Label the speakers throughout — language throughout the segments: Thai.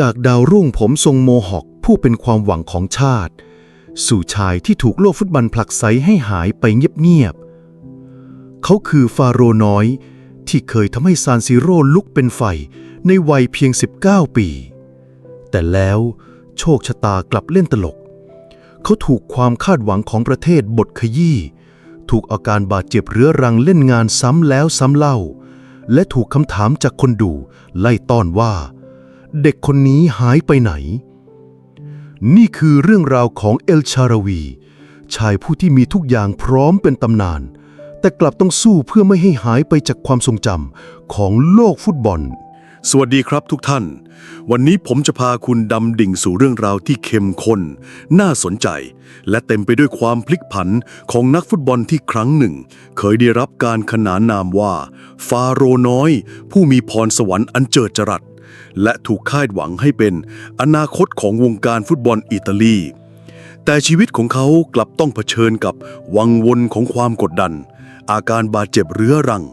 Speaker 1: จากดาวรุ่งผมทรงโมฮอคผู้เป็นความหวังของชาติ สู่ชายที่ถูกโลกฟุตบอลผลักไสให้หายไปเงียบๆเขาคือฟาโรน้อย ที่เคยทำให้ซานซิโร่ลุกเป็นไฟในวัยเพียง 19 ปี แต่แล้วโชคชะตากลับเล่นตลก เขาถูกความคาดหวังของประเทศบทขยี้ ถูกอาการบาดเจ็บเรื้อรังเล่นงานซ้ำแล้วซ้ำเล่า และถูกคำถามจากคนดูไล่ต้อนว่า เด็กคนนี้หายไปไหน นี่คือเรื่องราวของเอลชาราวี ชายผู้ที่มีทุกอย่างพร้อมเป็นตำนาน แต่กลับต้องสู้เพื่อไม่ให้หายไปจากความทรงจำของโลกฟุตบอล
Speaker 2: สวัสดีครับทุกท่าน วันนี้ผมจะพาคุณดำดิ่งสู่เรื่องราวที่เข้มข้น น่าสนใจ และเต็มไปด้วยความพลิกผันของนักฟุตบอลที่ครั้งหนึ่ง เคยได้รับการขนานนามว่า ฟาโรน้อย ผู้มีพรสวรรค์อันเจิดจรัส และถูกคาดหวังให้เป็นอนาคตของวงการฟุตบอลอิตาลี แต่ชีวิตของเขากลับต้องเผชิญกับวังวนของความกดดัน อาการบาดเจ็บเรื้อรัง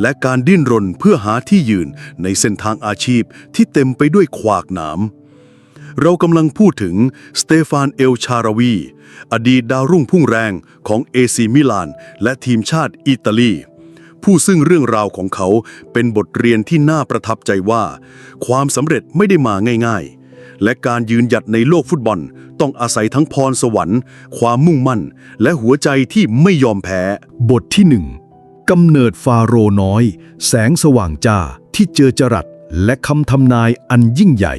Speaker 2: และการดิ้นรนเพื่อหาที่ยืนในเส้นทางอาชีพที่เต็มไปด้วยขวากหนามเรากำลังพูดถึงสเตฟานเอลชาราวี อดีตดาวรุ่งพุ่งแรงของเอซีมิลาน และทีมชาติอิตาลี ผู้ซึ่งเรื่องราวของเขาเป็นบทเรียนที่น่าประทับใจว่า ความสำเร็จไม่ได้มาง่าย ๆ และการยืนหยัดในโลกฟุตบอล ต้องอาศัยทั้งพรสวรรค์ ความมุ่งมั่น และหัวใจที่ไม่ยอมแพ้
Speaker 3: บทที่หนึ่งกำเนิดฟาโรน้อย แสงสว่างจ้าที่เจอจรัสและคำทำนายอันยิ่งใหญ่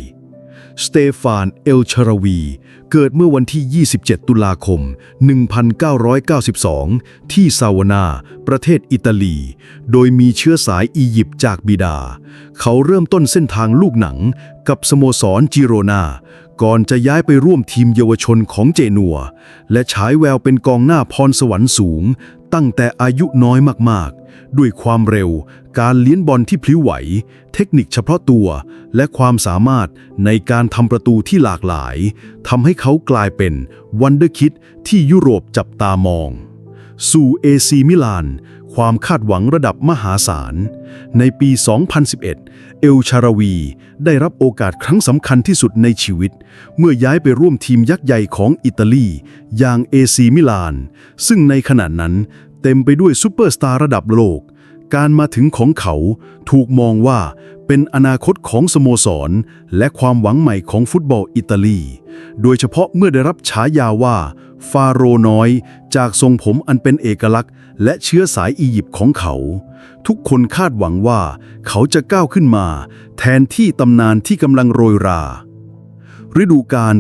Speaker 3: สเตฟาน เอลชาราวี เกิดเมื่อวันที่ 27 ตุลาคม 1992 ที่ซาวนา ประเทศอิตาลี โดยมีเชื้อสายอียิปต์จากบิดา เขาเริ่มต้นเส้นทางลูกหนังกับสโมสรจิโรนาก่อนจะย้ายไปร่วมทีมเยาวชนของเจนัว และฉายแววเป็นกองหน้าพรสวรรค์สูง ตั้งแต่อายุน้อยมาก ด้วยความเร็ว การเลี้ยนบอลที่พลิ้วไหว เทคนิคเฉพาะตัว และความสามารถในการทำประตูที่หลากหลายทำให้เขากลายเป็นวันเดอร์คิดที่ยุโรปจับตามอง สู่เอซีมิลาน ความคาดหวังระดับมหาศาล ในปี 2011 เอลชาราวี ได้รับโอกาสครั้งสำคัญที่สุดในชีวิต เมื่อย้ายไปร่วมทีมยักษ์ใหญ่ของอิตาลี อย่างเอซีมิลาน ซึ่งในขณะนั้น เต็มไปด้วยซูเปอร์สตาร์ระดับโลก การมาถึงของเขาถูกมองว่าเป็นอนาคตของสโมสร และความหวังใหม่ของฟุตบอลอิตาลี โดยเฉพาะเมื่อได้รับฉายาว่า ฟาโรน้อย จากทรงผมอันเป็นเอกลักษณ์ และเชื้อสายอียิปต์ของเขา ทุกคนคาดหวังว่าเขาจะก้าวขึ้นมา แทนที่ตำนานที่กำลังโรยรา ฤดูกาล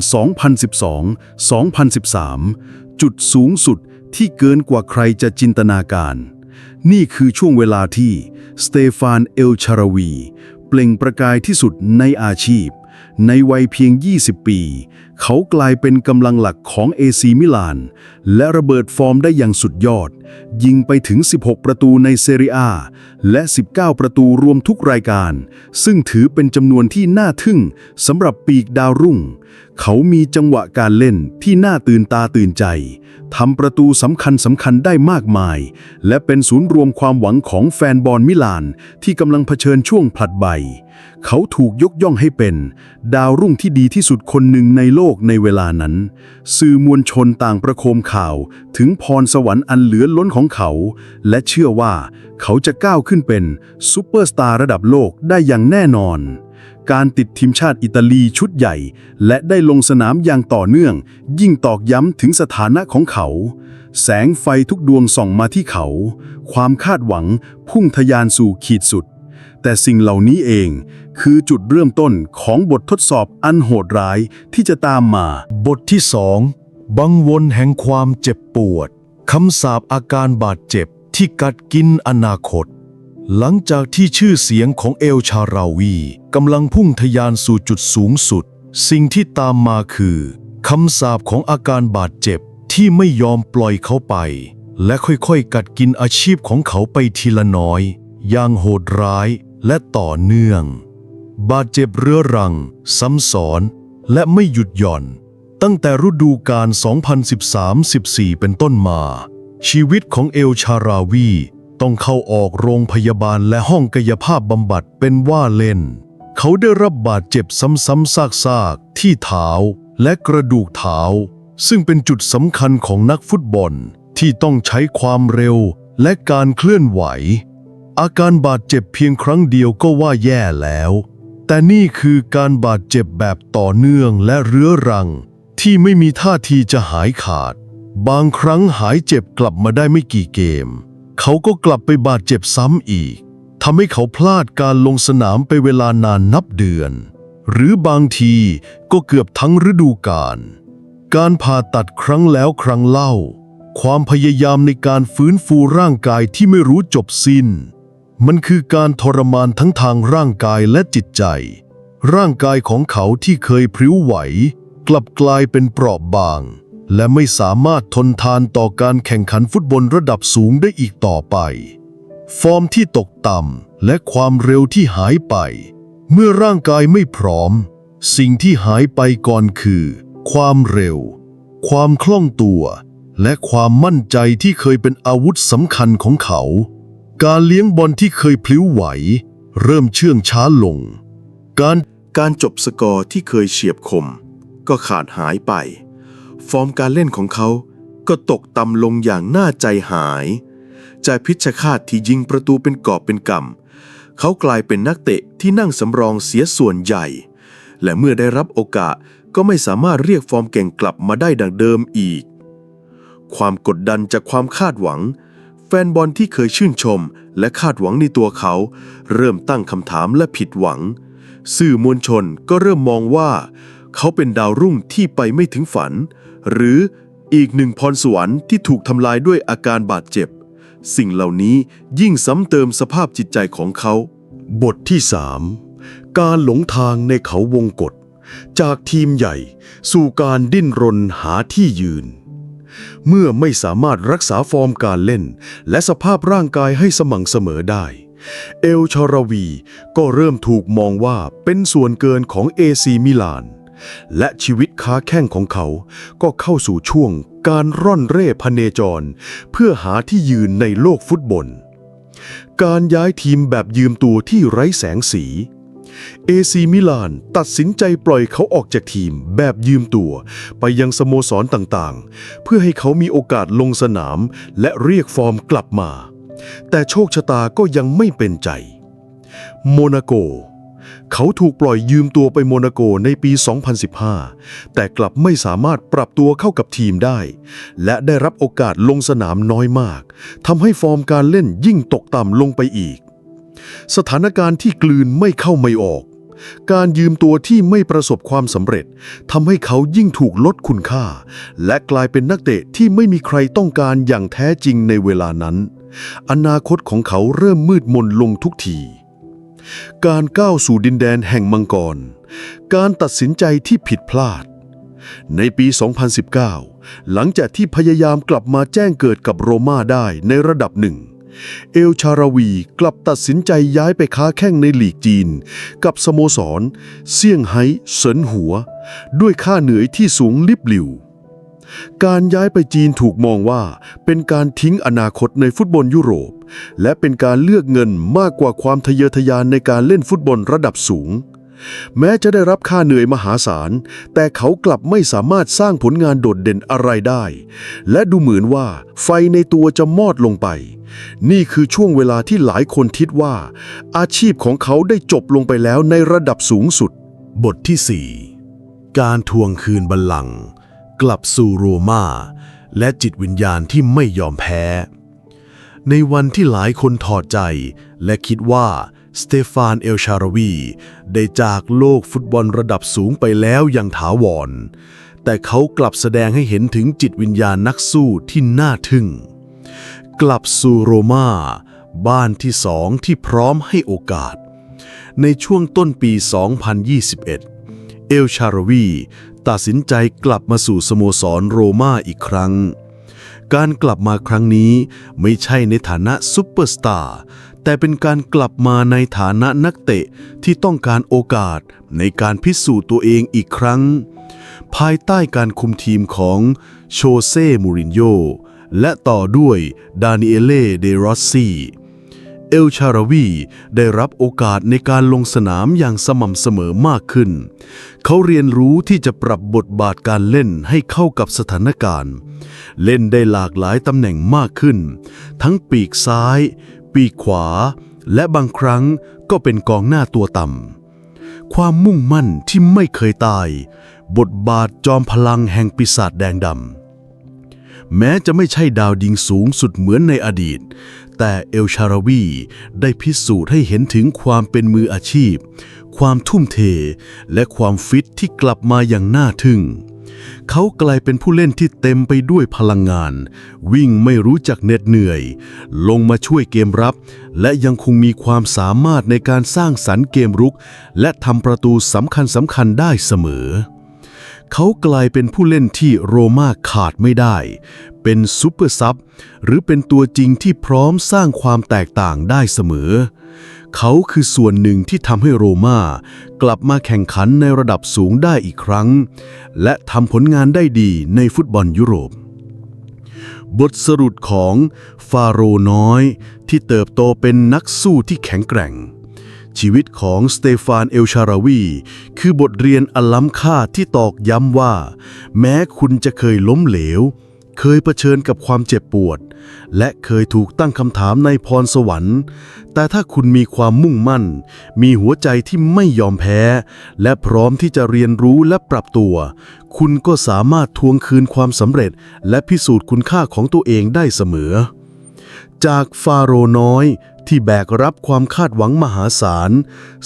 Speaker 3: 2012-2013 จุดสูงสุด ที่เกินกว่าใครจะจินตนาการ นี่คือช่วงเวลาที่สเตฟานเอลชารวี เปล่งประกายที่สุดในอาชีพ ในวัยเพียง 20 ปี เขากลายเป็นกำลังหลักของเอซีมิลาน และระเบิดฟอร์มได้อย่างสุดยอด ยิงไปถึง 16 ประตูในเซเรียาและ 19 ประตูรวมทุกรายการ ซึ่งถือเป็นจำนวนที่น่าทึ่งสำหรับปีกดาวรุ่ง เขามีจังหวะการเล่นที่น่าตื่นตาตื่นใจทำประตูสำคัญสำคัญได้มากมาย และเป็นศูนย์รวมความหวังของแฟนบอลมิลาน ที่กำลังเผชิญช่วงผลัดใบ เขาถูกยกย่องให้เป็น ดาวรุ่งที่ดีที่สุดคนหนึ่งในโลกในเวลานั้น สื่อมวลชนต่างประโคมข่าวถึงพรสวรรค์อันเหลือล้นของเขา และเชื่อว่าเขาจะก้าวขึ้นเป็นซูเปอร์สตาร์ระดับโลกได้อย่างแน่นอน การติดทีมชาติอิตาลีชุดใหญ่ และได้ลงสนามอย่างต่อเนื่อง ยิ่งตอกย้ำถึงสถานะของเขา แสงไฟทุกดวงส่องมาที่เขา ความคาดหวังพุ่งทะยานสู่ขีดสุด แต่สิ่งเหล่านี้เองคือจุดเริ่มต้นของบททดสอบอันโหดร้ายที่จะตามมา บทที่สองบังวนแห่งความเจ็บปวดคำสาปอาการบาดเจ็บที่กัดกินอนาคต หลังจากที่ชื่อเสียงของเอลชาราวีกำลังพุ่งทะยานสู่จุดสูงสุด สิ่งที่ตามมาคือคำสาปของอาการบาดเจ็บที่ไม่ยอมปล่อยเขาไป และค่อยๆ กัดกินอาชีพของเขาไปทีละน้อย อย่างโหดร้ายและต่อเนื่อง บาดเจ็บเรื้อรัง ซ้ำซ้อนและไม่หยุดหย่อน ตั้งแต่ฤดูกาล 2013-14 เป็นต้นมา ชีวิตของเอลชาราวี ต้องเข้าออกโรงพยาบาลและห้องกายภาพบำบัดเป็นว่าเล่น เขาได้รับบาดเจ็บซ้ำๆซากๆ ที่เท้าและกระดูกเท้า ซึ่งเป็นจุดสำคัญของนักฟุตบอลที่ต้องใช้ความเร็วและการเคลื่อนไหว อาการบาดเจ็บเพียงครั้งเดียวก็ว่าแย่แล้ว แต่นี่คือการบาดเจ็บแบบต่อเนื่องและเรื้อรัง ที่ไม่มีท่าทีจะหายขาด บางครั้งหายเจ็บกลับมาได้ไม่กี่เกม เขาก็กลับไปบาดเจ็บซ้ำอีกทำให้เขาพลาดการลงสนามไปเวลานานนับเดือน หรือบางทีก็เกือบทั้งฤดูกาลการผ่าตัดครั้งแล้วครั้งเล่า ความพยายามในการฟื้นฟูร่างกายที่ไม่รู้จบสิ้น มันคือการทรมานทั้งทางร่างกายและจิตใจ ร่างกายของเขาที่เคยพริ้วไหว กลับกลายเป็นเปราะบาง และไม่สามารถทนทานต่อการแข่งขันฟุตบอลระดับสูงได้อีกต่อไป ฟอร์มที่ตกต่ำและความเร็วที่หายไป เมื่อร่างกายไม่พร้อม สิ่งที่หายไปก่อนคือ ความเร็ว ความคล่องตัว และความมั่นใจที่เคยเป็นอาวุธสำคัญของเขา การเลี้ยงบอลที่เคยพลิ้วไหว เริ่มเชื่องช้าลง การ
Speaker 4: การจบสกอร์ที่เคยเฉียบคม ก็ขาดหายไป ฟอร์มการเล่นของเขาก็ตกต่ำลงอย่างน่าใจหายจากพิชคาตที่ยิงประตูเป็นกอบเป็นกำเขากลายเป็นนักเตะที่นั่งสำรองเสียส่วนใหญ่ และเมื่อได้รับโอกาสก็ไม่สามารถเรียกฟอร์มเก่งกลับมาได้ดังเดิมอีก ความกดดันจากความคาดหวัง แฟนบอลที่เคยชื่นชม และคาดหวังในตัวเขา เริ่มตั้งคำถามและผิดหวัง สื่อมวลชนก็เริ่มมองว่า เขาเป็นดาวรุ่งที่ไปไม่ถึงฝัน หรืออีกหนึ่งพรสวรรค์ที่ถูกทำลายด้วยอาการบาดเจ็บ สิ่งเหล่านี้ยิ่งซ้ำเติมสภาพจิตใจของเขา
Speaker 2: บทที่ 3 การหลงทางในเขาวงกฏจากทีมใหญ่ สู่การดิ้นรนหาที่ยืน เมื่อไม่สามารถรักษาฟอร์มการเล่น และสภาพร่างกายให้สม่ำเสมอได้ เอลชารวีก็เริ่มถูกมองว่าเป็นส่วนเกินของเอซีมิลาน และชีวิตค้าแข้งของเขาก็เข้าสู่ช่วงการร่อนเร่พเนจร เพื่อหาที่ยืนในโลกฟุตบอล การย้ายทีมแบบยืมตัวที่ไร้แสงสี เอซีมิลานตัดสินใจปล่อยเขาออกจากทีมแบบยืมตัว ไปยังสโมสรต่างๆ เพื่อให้เขามีโอกาสลงสนาม และเรียกฟอร์มกลับมา แต่โชคชะตาก็ยังไม่เป็นใจ โมนาโก เขาถูกปล่อยยืมตัวไปโมนาโกในปี 2015 แต่กลับไม่สามารถปรับตัวเข้ากับทีมได้ และได้รับโอกาสลงสนามน้อยมากทำให้ฟอร์มการเล่นยิ่งตกต่ำลงไปอีก สถานการณ์ที่กลืนไม่เข้าไม่ออก การยืมตัวที่ไม่ประสบความสำเร็จทำให้เขายิ่งถูกลดคุณค่า และกลายเป็นนักเตะที่ไม่มีใครต้องการอย่างแท้จริงในเวลานั้น อนาคตของเขาเริ่มมืดมนลงทุกทีการก้าวสู่ดินแดนแห่งมังกร การตัดสินใจที่ผิดพลาด ในปี 2019 หลังจากที่พยายามกลับมาแจ้งเกิดกับโรม่าได้ในระดับหนึ่ง เอลชาราวีกลับตัดสินใจย้ายไปค้าแข้งในลีกจีน กับสโมสรเซี่ยงไฮ้เซินหัว ด้วยค่าเหนื่อยที่สูงลิบหลิว การย้ายไปจีนถูกมองว่าเป็นการทิ้งอนาคตในฟุตบอลยุโรป และเป็นการเลือกเงินมากกว่าความทะเยอทะยานในการเล่นฟุตบอลระดับสูง แม้จะได้รับค่าเหนื่อยมหาศาล แต่เขากลับไม่สามารถสร้างผลงานโดดเด่นอะไรได้ และดูเหมือนว่าไฟในตัวจะมอดลงไป นี่คือช่วงเวลาที่หลายคนคิดว่า อาชีพของเขาได้จบลงไปแล้วในระดับสูงสุด
Speaker 3: บทที่ 4 การทวงคืนบัลลังก์กลับสู่โรมาและจิตวิญญาณที่ไม่ยอมแพ้ ในวันที่หลายคนถอดใจ และคิดว่าสเตฟานเอลชาราวี ได้จากโลกฟุตบอลระดับสูงไปแล้วอย่างถาวร แต่เขากลับแสดงให้เห็นถึงจิตวิญญาณนักสู้ที่น่าทึ่ง กลับสู่โรมาบ้านที่สองที่พร้อมให้โอกาส ในช่วงต้นปี 2021 เอลชารวี ตัดสินใจกลับมาสู่สโมสรโรม่าอีกครั้ง การกลับมาครั้งนี้ไม่ใช่ในฐานะซุปเปอร์สตาร์แต่เป็นการกลับมาในฐานะนักเตะที่ต้องการโอกาสในการพิสูจน์ตัวเองอีกครั้ง ภายใต้การคุมทีมของโชเซ่ มูรินโญ่ และต่อด้วยดานิเอเล เดรอสซีเเอลชาราวี ได้รับโอกาสในการลงสนามอย่างสม่ำเสมอมากขึ้น เขาเรียนรู้ที่จะปรับบทบาทการเล่นให้เข้ากับสถานการณ์ เล่นได้หลากหลายตำแหน่งมากขึ้น ทั้งปีกซ้าย ปีกขวา และบางครั้งก็เป็นกองหน้าตัวต่ำความมุ่งมั่นที่ไม่เคยตาย บทบาทจอมพลังแห่งปีศาจแดงดำ แม้จะไม่ใช่ดาวดิงสูงสุดเหมือนในอดีต แต่เอลชาราวีได้พิสูจน์ให้เห็นถึงความเป็นมืออาชีพ ความทุ่มเท และความฟิตที่กลับมาอย่างน่าทึ่ง เขากลายเป็นผู้เล่นที่เต็มไปด้วยพลังงาน วิ่งไม่รู้จักเหน็ดเหนื่อย ลงมาช่วยเกมรับ และยังคงมีความสามารถในการสร้างสรรค์เกมรุก และทำประตูสำคัญสำคัญๆได้เสมอ เขากลายเป็นผู้เล่นที่โรม่าขาดไม่ได้ เป็นซูเปอร์ซับหรือเป็นตัวจริงที่พร้อมสร้างความแตกต่างได้เสมอ เขาคือส่วนหนึ่งที่ทำให้โรม่ากลับมาแข่งขันในระดับสูงได้อีกครั้ง และทำผลงานได้ดีในฟุตบอลยุโรป บทสรุปของฟาโรน้อย ที่เติบโตเป็นนักสู้ที่แข็งแกร่ง ชีวิตของสเตฟานเอลชาราวี คือบทเรียนอันล้ำค่าที่ตอกย้ำว่า แม้คุณจะเคยล้มเหลว เคยเผชิญกับความเจ็บปวด และเคยถูกตั้งคำถามในพรสวรรค์ แต่ถ้าคุณมีความมุ่งมั่น มีหัวใจที่ไม่ยอมแพ้ และพร้อมที่จะเรียนรู้และปรับตัว คุณก็สามารถทวงคืนความสำเร็จ และพิสูจน์คุณค่าของตัวเองได้เสมอ จากฟาโรน้อยที่แบกรับความคาดหวังมหาศาล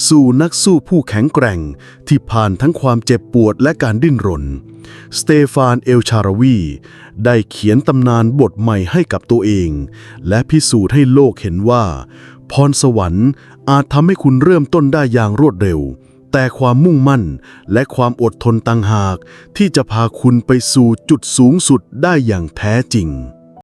Speaker 3: สู่นักสู้ผู้แข็งแกร่ง ที่ผ่านทั้งความเจ็บปวดและการดิ้นรน สเตฟานเอลชาราวี ได้เขียนตำนานบทใหม่ให้กับตัวเอง และพิสูจน์ให้โลกเห็นว่า พรสวรรค์อาจทำให้คุณเริ่มต้นได้อย่างรวดเร็ว แต่ความมุ่งมั่นและความอดทนต่างหาก ที่จะพาคุณไปสู่จุดสูงสุดได้อย่างแท้จริง